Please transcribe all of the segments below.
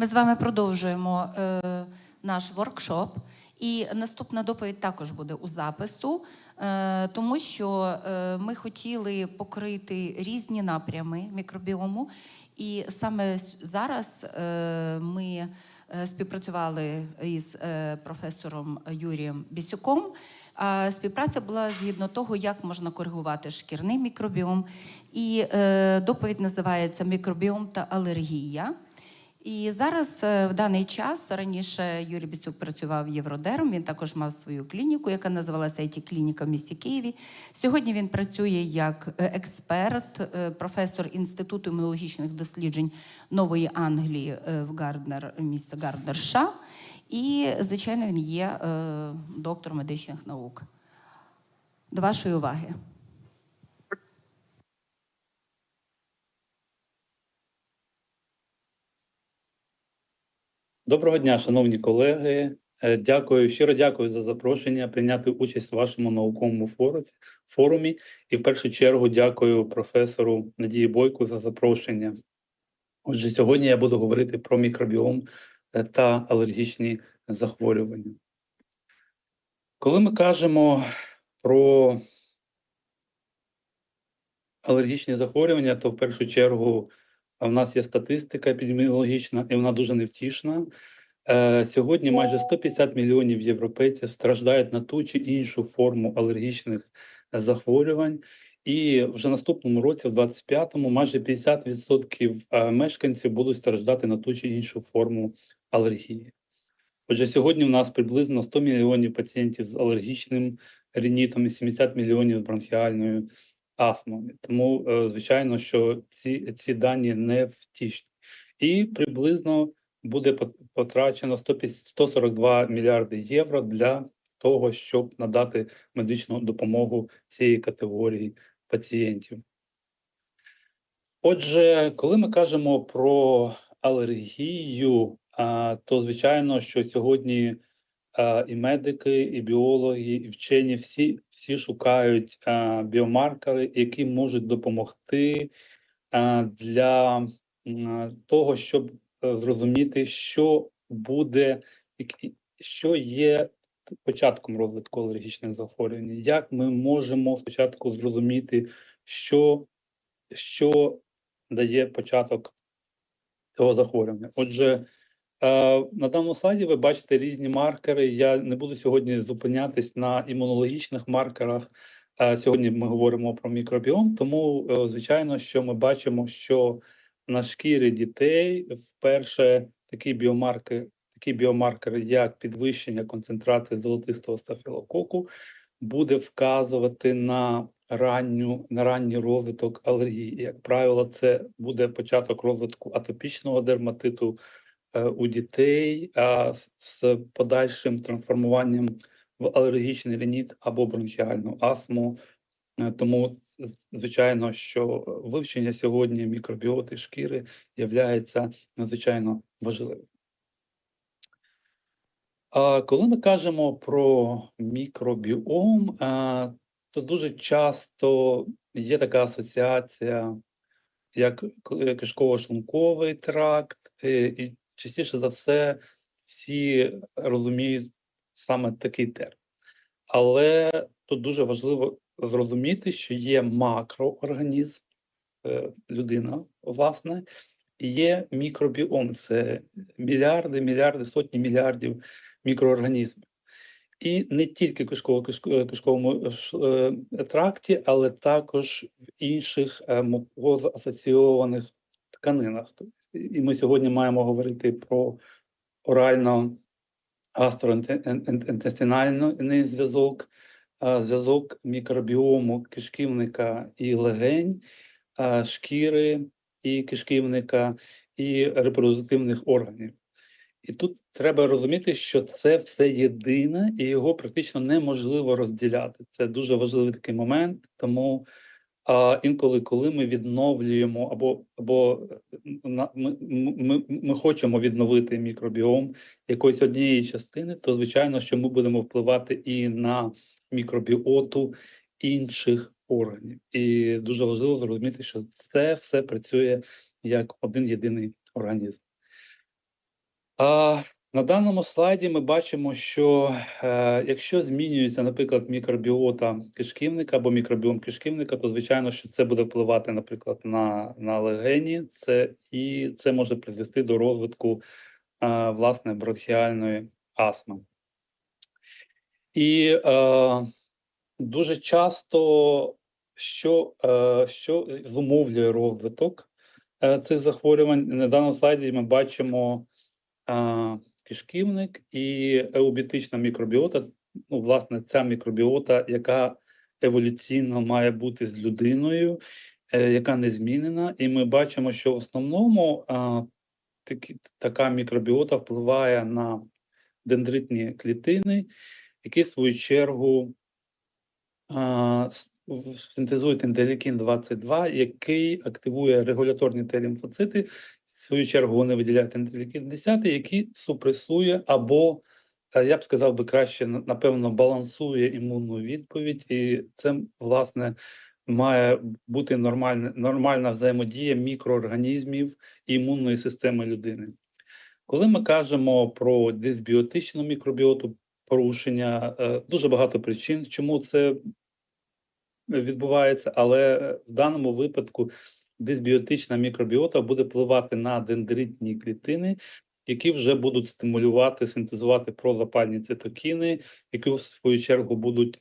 Ми з вами продовжуємо е, наш воркшоп. І наступна доповідь також буде у запису, е, тому що е, ми хотіли покрити різні напрями мікробіому. І саме зараз е, ми е, співпрацювали із е, професором Юрієм Бісюком. А Співпраця була згідно того, як можна коригувати шкірний мікробіом. І е, доповідь називається Мікробіом та алергія. І зараз е, в даний час раніше Юрій Бісюк працював євродером. Він також мав свою клініку, яка називалася it клініка в місті Києві. Сьогодні він працює як е, експерт, е, професор інституту імунологічних досліджень Нової Англії в Гарднер, місто Гарднер США. І, звичайно, він є е, доктор медичних наук. До вашої уваги. Доброго дня, шановні колеги. Е, Дякую, щиро дякую за запрошення прийняти участь в вашому науковому форумі. І в першу чергу дякую професору Надії Бойку за запрошення. Отже, сьогодні я буду говорити про мікробіом е, та алергічні захворювання. Коли ми кажемо про алергічні захворювання, то в першу чергу в нас є статистика епідеміологічна, і вона дуже невтішна. Е, Сьогодні майже 150 мільйонів європейців страждають на ту чи іншу форму алергічних захворювань. І вже наступному році, в 25-му, майже 50% е, мешканців будуть страждати на ту чи іншу форму алергії. Отже, сьогодні в нас приблизно 100 мільйонів пацієнтів з алергічним рінітом і 70 мільйонів бронхіальною астмою. Тому, е, звичайно, що ці, ці дані не втішні. І приблизно буде пот- потрачено 150 142 мільярди євро для того, щоб надати медичну допомогу цієї категорії пацієнтів. Отже, коли ми кажемо про алергію, то звичайно, що сьогодні і медики, і біологи, і вчені всі, всі шукають біомаркери, які можуть допомогти для того, щоб е, зрозуміти, що буде, що є початком розвитку алергічних захворювань, як ми можемо спочатку зрозуміти, що, що дає початок цього захворювання. Отже, е, на даному слайді ви бачите різні маркери. Я не буду сьогодні зупинятись на імунологічних маркерах. Е, Сьогодні ми говоримо про мікробіом, тому е, звичайно, що ми бачимо, що на шкірі дітей вперше такі біомаркери, такі біомаркери, як підвищення концентрації золотистого стафілококу, буде вказувати на ранню на ранній розвиток алергії. Як правило, це буде початок розвитку атопічного дерматиту е, у дітей а, з- подальшим трансформуванням в алергічний рініт або бронхіальну астму. Е, Тому, звичайно, що вивчення сьогодні мікробіоти шкіри є надзвичайно важливим. А коли ми кажемо про мікробіом, то дуже часто є така асоціація, як кишково-шлунковий тракт, е, і частіше за все всі розуміють саме такий термін. Але тут дуже важливо зрозуміти, що є макроорганізм, е, людина, власне, і є мікробіом. Це мільярди, мільярди, сотні мільярдів мікроорганізмів. І не тільки в кишково кишковому е, тракті, але також в інших е, мукозоасоційованих тканинах. І ми сьогодні маємо говорити про орально гастроінтестинальний зв'язок, зв'язок мікробіому кишківника і легень, шкіри і кишківника, і репродуктивних органів. І тут треба розуміти, що це все єдине, і його практично неможливо розділяти. Це дуже важливий такий момент. Тому а, інколи, коли ми відновлюємо або, або е, ми, ми, ми хочемо відновити мікробіом якоїсь однієї частини, то звичайно, що ми будемо впливати і на мікробіоту інших органів. І дуже важливо зрозуміти, що це все працює як один єдиний організм. А, на даному слайді ми бачимо, що е, якщо змінюється, наприклад, мікробіота кишківника або мікробіом кишківника, то звичайно, що це буде впливати, наприклад, на, на легені, це, і це може призвести до розвитку е, власне бронхіальної астми. І е, дуже часто що, е, що зумовлює розвиток е, цих захворювань. На даному слайді ми бачимо е, кишківник і еубітична мікробіота. Ну, власне, ця мікробіота, яка еволюційно має бути з людиною, е, яка не змінена. І ми бачимо, що в основному е, такі, така мікробіота впливає на дендритні клітини, які в свою чергу а, синтезують інтерлейкін 22, який активує регуляторні Т-лімфоцити. Свою чергу вони виділяють інтерлейкін 10, який супресує або, е, я б сказав би краще, напевно, балансує імунну відповідь, і це, власне, має бути нормальна, нормальна взаємодія мікроорганізмів і імунної системи людини. Коли ми кажемо про дисбіотичну мікробіоту, порушення, е, дуже багато причин, чому це відбувається, але в даному випадку дисбіотична мікробіота буде впливати на дендритні клітини, які вже будуть стимулювати, синтезувати прозапальні цитокіни, які в свою чергу будуть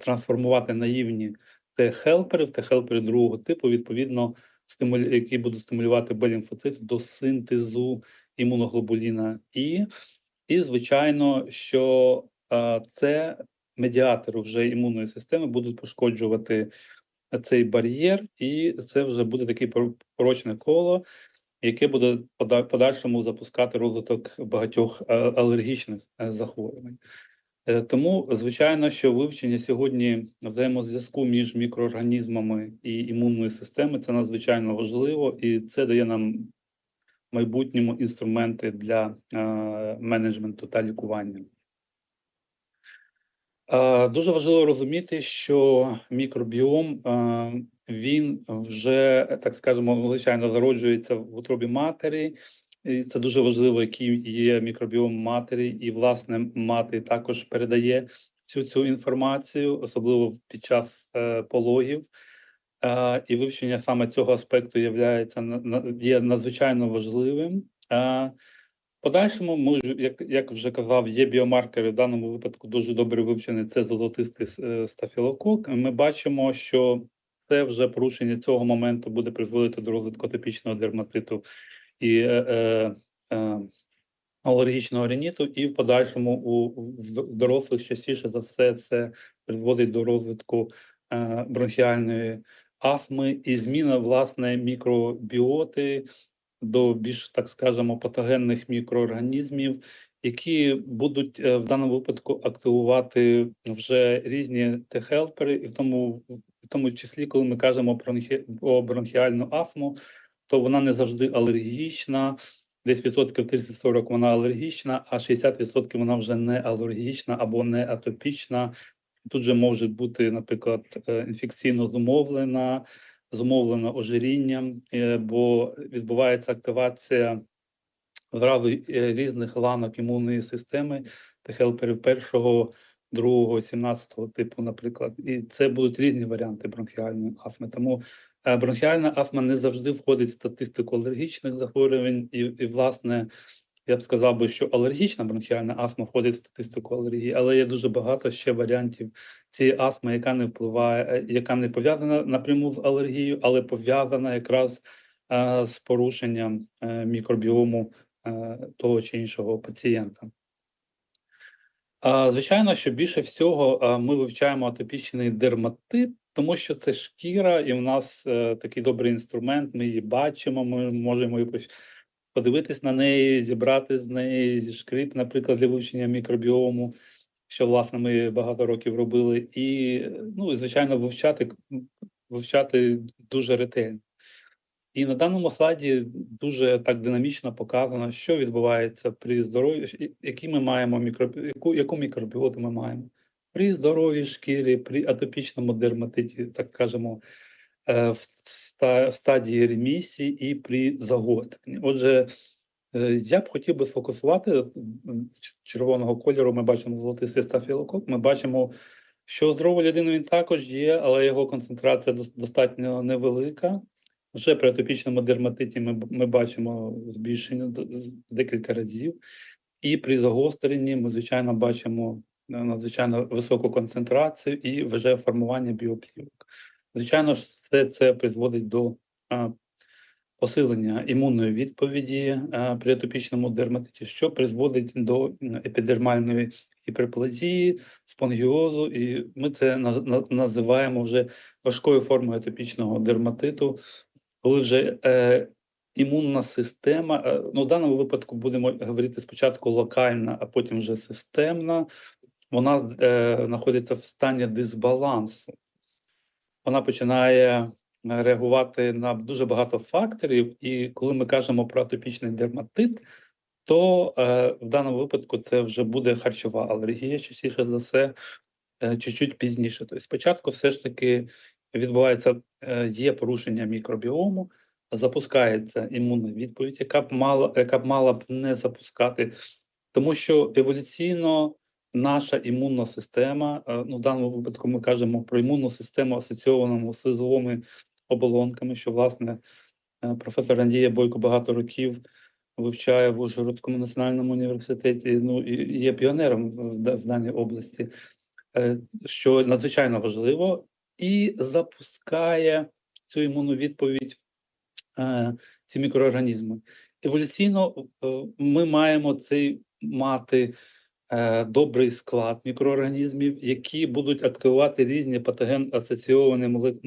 трансформувати наївні Т-хелпери в Т-хелпери другого типу, відповідно, стимулю... які будуть стимулювати Б-лімфоцити до синтезу імуноглобуліна І. І, звичайно, що це медіатори вже імунної системи будуть пошкоджувати цей бар'єр, і це вже буде таке пор- порочне коло, яке буде подальшому запускати розвиток багатьох е, алергічних е, захворювань. Е, Тому, звичайно, що вивчення сьогодні взаємозв'язку між мікроорганізмами і імунною системою це надзвичайно важливо, і це дає нам в майбутньому інструменти для менеджменту та лікування. Е, Дуже важливо розуміти, що мікробіом е, він вже, так скажемо, звичайно, зароджується в утробі матері. І це дуже важливо, який є мікробіом матері, і власне мати також передає всю цю інформацію, особливо під час е, пологів. І вивчення саме цього аспекту є надзвичайно важливим. Подальшому, ми як, як вже казав, є біомаркери в даному випадку дуже добре вивчений. Це золотистий е, стафілокок. Ми бачимо, що це вже порушення цього моменту буде призводити до розвитку атопічного дерматиту і е, е, е, алергічного риніту, і в подальшому у дорослих частіше за все це призводить до розвитку е, бронхіальної астми і зміна власне мікробіоти до більш, так скажемо, патогенних мікроорганізмів, які будуть е, в даному випадку активувати вже різні Т-хелпери, і в тому, в тому числі, коли ми кажемо про бронхі- бронхіальну астму, то вона не завжди алергічна. Десь відсотків 30-40 вона алергічна, а 60% вона вже не алергічна або не атопічна. Тут же може бути, наприклад, е, інфекційно зумовлена, зумовлена ожирінням, е, бо відбувається активація зразу е, різних ланок імунної системи та хелперів першого, другого, 17-го типу, наприклад. І це будуть різні варіанти бронхіальної астми. Тому е, бронхіальна астма не завжди входить в статистику алергічних захворювань, і, і власне. Я б сказав би, що алергічна бронхіальна астма входить в статистику алергії, але є дуже багато ще варіантів цієї астми, яка не впливає, е, яка не пов'язана напряму з алергією, але пов'язана якраз е, з порушенням е, мікробіому е, того чи іншого пацієнта. А, Звичайно, що більше всього а, ми вивчаємо атопічний дерматит, тому що це шкіра, і в нас е, такий добрий інструмент. Ми її бачимо, ми можемо якось подивитись на неї, зібрати з неї зі шкрип, наприклад, для вивчення мікробіому, що власне ми багато років робили, і ну і звичайно вивчати вивчати дуже ретельно. І на даному слайді дуже так динамічно показано, що відбувається при здоров'ї, які ми маємо мікро, яку, яку мікробіоту ми маємо при здоровій шкірі, при атопічному дерматиті, так скажемо, е, в ста- в стадії ремісії і при загостренні. Отже, Е, Я б хотів би сфокусувати червоного кольору. Ми бачимо золотистий стафілокок. Ми бачимо, що у здорової людини він також є, але його концентрація достатньо невелика. Вже при атопічному дерматиті ми, ми бачимо збільшення декілька разів. І при загостренні ми, звичайно, бачимо е, надзвичайно високу концентрацію і вже формування біоплівок. Звичайно ж, все це призводить до посилення імунної відповіді при атопічному дерматиті, що призводить до епідермальної гіперплазії, спонгіозу, і ми це на- називаємо вже важкою формою атопічного дерматиту, коли вже е, імунна система, е, ну в даному випадку будемо говорити спочатку локальна, а потім вже системна, вона е, знаходиться в стані дисбалансу. Вона починає е, реагувати на дуже багато факторів, і коли ми кажемо про атопічний дерматит, то е, в даному випадку це вже буде харчова алергія, частіше за все, е, чуть-чуть пізніше. Тобто спочатку все ж таки відбувається, є порушення мікробіому, запускається імунна відповідь, яка б мала, яка б мала б не запускати, тому що еволюційно наша імунна система, е, ну в даному випадку ми кажемо про імунну систему, асоційовану з слизовими оболонками, що власне е, професор Андія Бойко багато років вивчає в Ужгородському національному університеті. Ну і є піонером в, в даній області, е, що надзвичайно важливо, і запускає цю імунну відповідь ці мікроорганізми. Еволюційно ми маємо цей мати добрий склад мікроорганізмів, які будуть активувати різні патоген асоційовані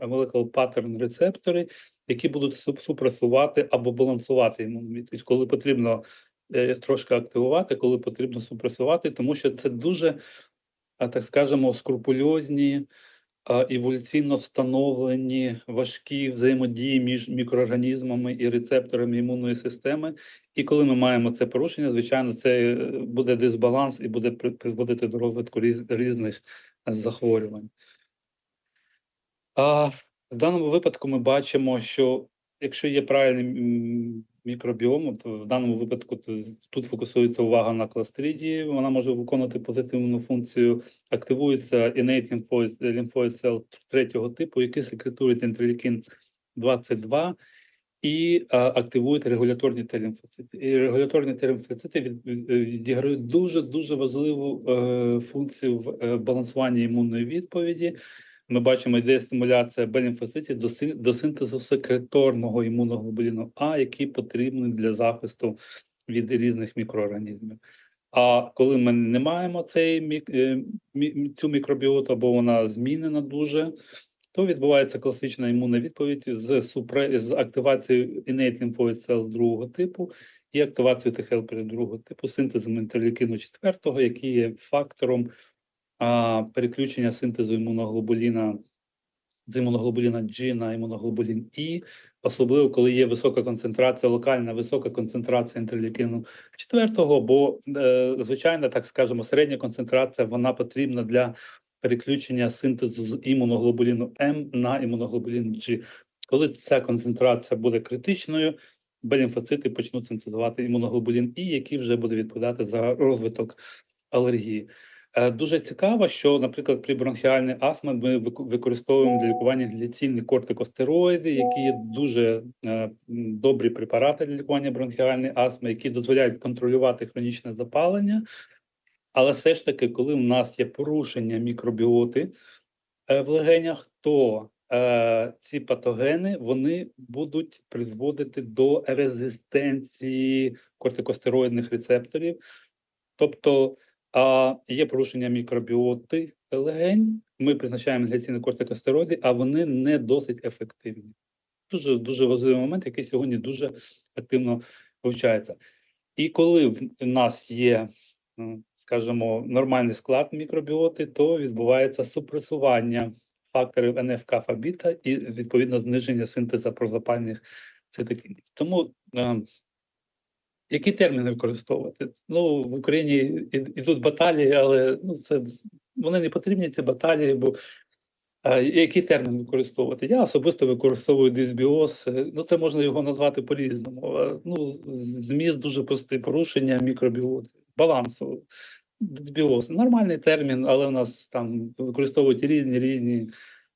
молекул паттерн рецептори, які будуть супресувати або балансувати імунітет, коли потрібно е, трошки активувати, коли потрібно супресувати, тому що це дуже, так скажемо, скрупульозні еволюційно встановлені важкі взаємодії між мікроорганізмами і рецепторами імунної системи. І коли ми маємо це порушення, звичайно, це е, буде дисбаланс і буде призводити до розвитку різних е, захворювань. А, в даному випадку ми бачимо, що якщо є правильний м, мікробіом, то в даному випадку тут фокусується увага на кластридії, вона може виконувати позитивну функцію, активується innate lymphoid, lymphoid cell третього типу, який секретують інтерлікін 22 і а, активують регуляторні Т-лімфоцити. І регуляторні Т-лімфоцити від- відіграють дуже дуже важливу е, функцію в е, балансуванні імунної відповіді. Ми бачимо, йде стимуляція Б-лімфоцитів до, син- до синтезу секреторного імуноглобуліну А, який потрібний для захисту від різних мікроорганізмів. А коли ми не маємо цей е, цю мікробіоту, або вона змінена дуже, то відбувається класична імунна відповідь з, супре, з активацією innate lymphoid cell другого типу і активацією Т-хелперів другого типу, синтезом інтерлікіну четвертого, який є фактором а, переключення синтезу імуноглобуліна з імуноглобуліна G на імуноглобулін І, особливо коли є висока концентрація, локальна висока концентрація інтерлікіну четвертого, бо е, звичайно, так скажемо, середня концентрація вона потрібна для переключення синтезу з імуноглобуліну М на імуноглобулін G. Коли ця концентрація буде критичною, Б-лімфоцити почнуть синтезувати імуноглобулін І, який вже буде відповідати за розвиток алергії. Е, Дуже цікаво, що, наприклад, при бронхіальній астмі ми використовуємо для лікування гліцинні кортикостероїди, які є дуже е, добрі препарати для лікування бронхіальної астми, які дозволяють контролювати хронічне запалення. Але все ж таки, коли в нас є порушення мікробіоти е, в легенях, то е, ці патогени вони будуть призводити до резистенції кортикостероїдних рецепторів. Тобто а, є порушення мікробіоти легень, ми призначаємо інгаляційні кортикостероїди, а вони не досить ефективні. Дуже дуже важливий момент, який сьогодні дуже активно вивчається. І коли в нас є, скажімо, нормальний склад мікробіоти, то відбувається супресування факторів НФК біта і відповідно зниження синтезу прозапальних цитокінів. Тому е, які терміни використовувати? Ну, в Україні ідуть баталії, але ну, це, вони не потрібні, ці баталії, бо Е, Який термін використовувати? Я особисто використовую дисбіоз. Е, Ну, це можна його назвати по-різному. Ну, зміст дуже простий порушення мікробіоти, балансу. Дисбіоз нормальний термін, але у нас там використовують різні різні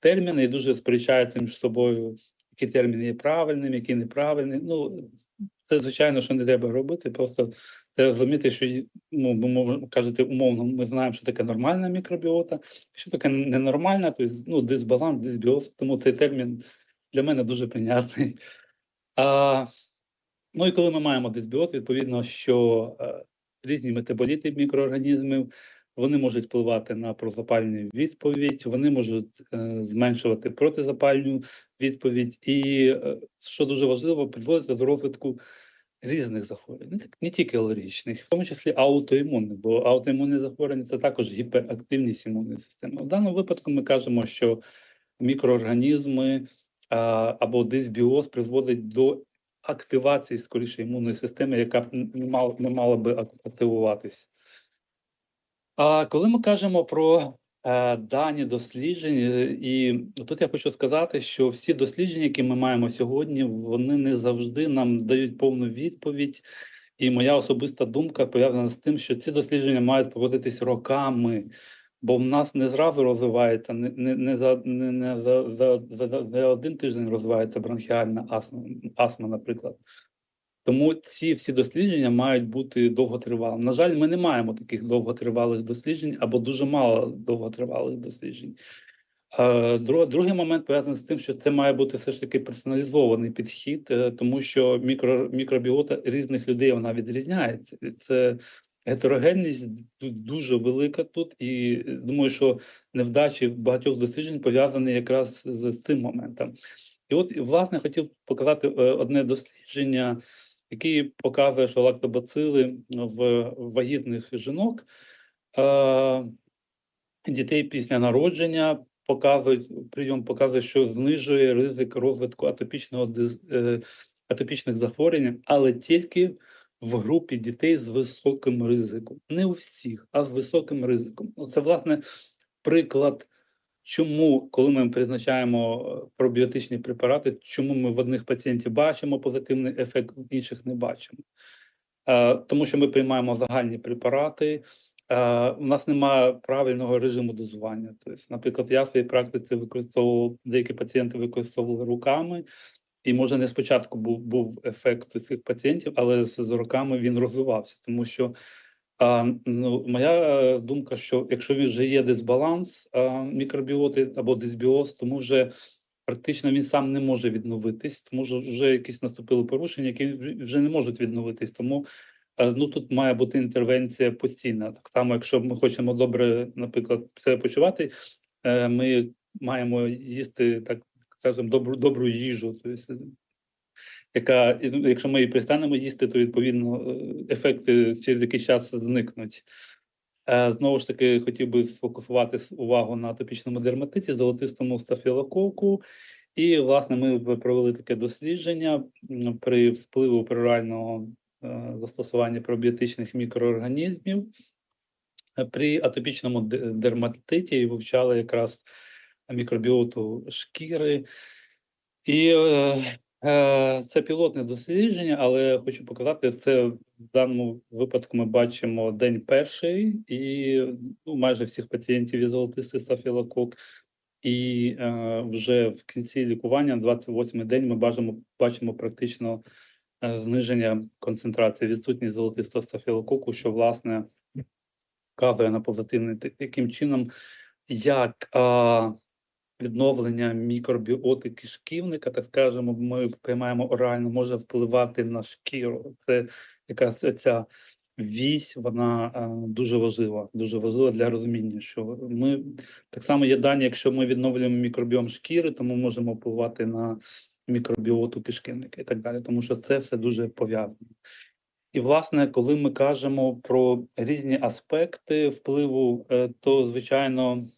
терміни і дуже сперечаються між собою, які терміни є правильними, які неправильні. Ну, це звичайно, що не треба робити. Просто треба розуміти, що ну, кажете умовно, ми знаємо, що таке нормальна мікробіота, що таке ненормальна, тобто ну, дисбаланс, дисбіоз. Тому цей термін для мене дуже прийнятний. А, ну і коли ми маємо дисбіоз, відповідно, що е, різні метаболіти мікроорганізмів. Вони можуть впливати на прозапальну відповідь, вони можуть е, зменшувати протизапальну відповідь, і е, що дуже важливо, призводити до розвитку різних захворювань, не, тільки алергічних, в тому числі аутоімунних, бо аутоімунні захворювання це також гіперактивність імунної системи. В даному випадку ми кажемо, що мікроорганізми або дисбіоз призводить до активації скоріше імунної системи, яка б не мала, не мала би ак- активуватись. А коли ми кажемо про дані досліджень, е, і тут я хочу сказати, що всі дослідження, які ми маємо сьогодні, вони не завжди нам дають повну відповідь. І моя особиста думка пов'язана з тим, що ці дослідження мають проводитись роками, бо в нас не зразу розвивається, не, не, не, за, не, не за, за, за, за один тиждень розвивається бронхіальна астма, астма, наприклад. Тому ці всі дослідження мають бути довготривалими. На жаль, ми не маємо таких довготривалих досліджень або дуже мало довготривалих досліджень. Е, друг- Другий момент пов'язаний з тим, що це має бути все ж таки персоналізований підхід, е, тому що мікро, мікробіота різних людей вона відрізняється. Це гетерогенність дуже велика тут, і думаю, що невдачі багатьох досліджень пов'язані якраз з, з тим моментом. І от, власне, хотів показати е, одне дослідження, яке показує, що лактобацили в вагітних жінок. Дітей після народження показують прийом показує, що знижує ризик розвитку атопічного е, атопічних захворювань, але тільки в групі дітей з високим ризиком. Не у всіх, а з високим ризиком. Це власне приклад, чому, коли ми призначаємо е, пробіотичні препарати, чому ми в одних пацієнтів бачимо позитивний ефект, в інших не бачимо. Е, Тому що ми приймаємо загальні препарати. Е, У нас немає правильного режиму дозування. Тобто, наприклад, я в своїй практиці використовував деякі пацієнти використовували руками, і може не спочатку був, був ефект цих пацієнтів, але з роками він розвивався, тому що а, ну, моя е, думка, що якщо він вже є дисбаланс а, мікробіоти або дисбіоз, тому вже практично він сам не може відновитись, тому що вже якісь наступили порушення, які вже- не можуть відновитись. Тому е, ну тут має бути інтервенція постійна. Так само, якщо ми хочемо добре, наприклад, себе почувати, е, ми маємо їсти так скажемо, добру добру їжу. Тобто, яка, якщо ми її перестанемо їсти, то відповідно е, ефекти через якийсь час зникнуть. Е, Знову ж таки, хотів би сфокусувати увагу на атопічному дерматиті, золотистому стафілококу. І, власне, ми провели таке дослідження при впливу перорального е, застосування пробіотичних мікроорганізмів при атопічному дерматиті і вивчали якраз мікробіоту шкіри. І це пілотне дослідження, але хочу показати, це в даному випадку ми бачимо день перший, і ну, майже всіх пацієнтів є золотистий стафілокок. І е, вже в кінці лікування, 28-й день, ми бачимо, бачимо практично е, зниження концентрації, відсутність золотистого стафілококу, що власне вказує на позитивний таким чином, як а, відновлення мікробіоти кишківника, так скажемо, ми приймаємо орально, може впливати на шкіру. Це якраз ця- вісь, вона а, дуже важлива, дуже важлива для розуміння, що ми так само є дані, якщо ми відновлюємо мікробіом шкіри, то ми можемо впливати на мікробіоту кишківника і так далі, тому що це все дуже пов'язано. І, власне, коли ми кажемо про різні аспекти впливу, е, то звичайно е,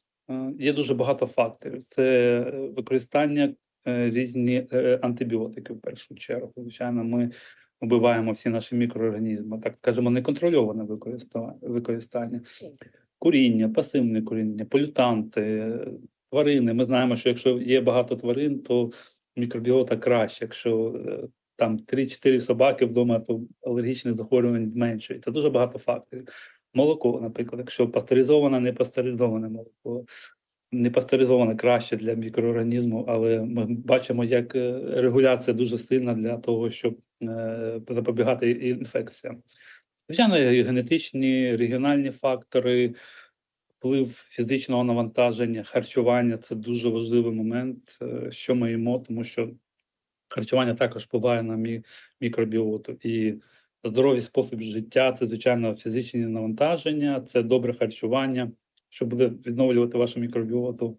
є дуже багато факторів. Це е, використання е, різні е, антибіотики в першу чергу. Звичайно, ми вбиваємо всі наші мікроорганізми, так скажемо, неконтрольоване використання. Куріння, пасивне куріння, полютанти, е, тварини. Ми знаємо, що якщо є багато тварин, то мікробіота краще. Якщо е, там 3-4 собаки вдома, то алергічних захворювань зменшується. Дуже багато факторів. Молоко, наприклад, якщо пастеризоване, не пастеризоване молоко. Не пастеризоване краще для мікроорганізму, але ми бачимо, як е, регуляція дуже сильна для того, щоб е, запобігати інфекціям. Звичайно, генетичні, регіональні фактори, вплив фізичного навантаження, харчування це дуже важливий момент, е, що ми їмо, тому що харчування також впливає на мікробіоту. І здоровий спосіб життя це, звичайно, фізичні навантаження, це добре харчування, що буде відновлювати вашу мікробіоту.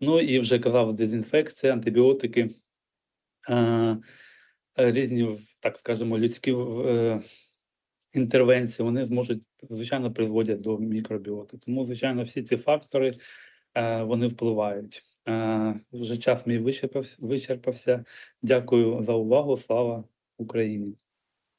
Ну і вже казав, дезінфекція, антибіотики, е, різні, так скажемо, людські е, інтервенції, вони зможуть, звичайно, призводять до мікробіоти. Тому, звичайно, всі ці фактори е, вони впливають. Вже час мій вичерпався. Дякую за увагу. Слава Україні!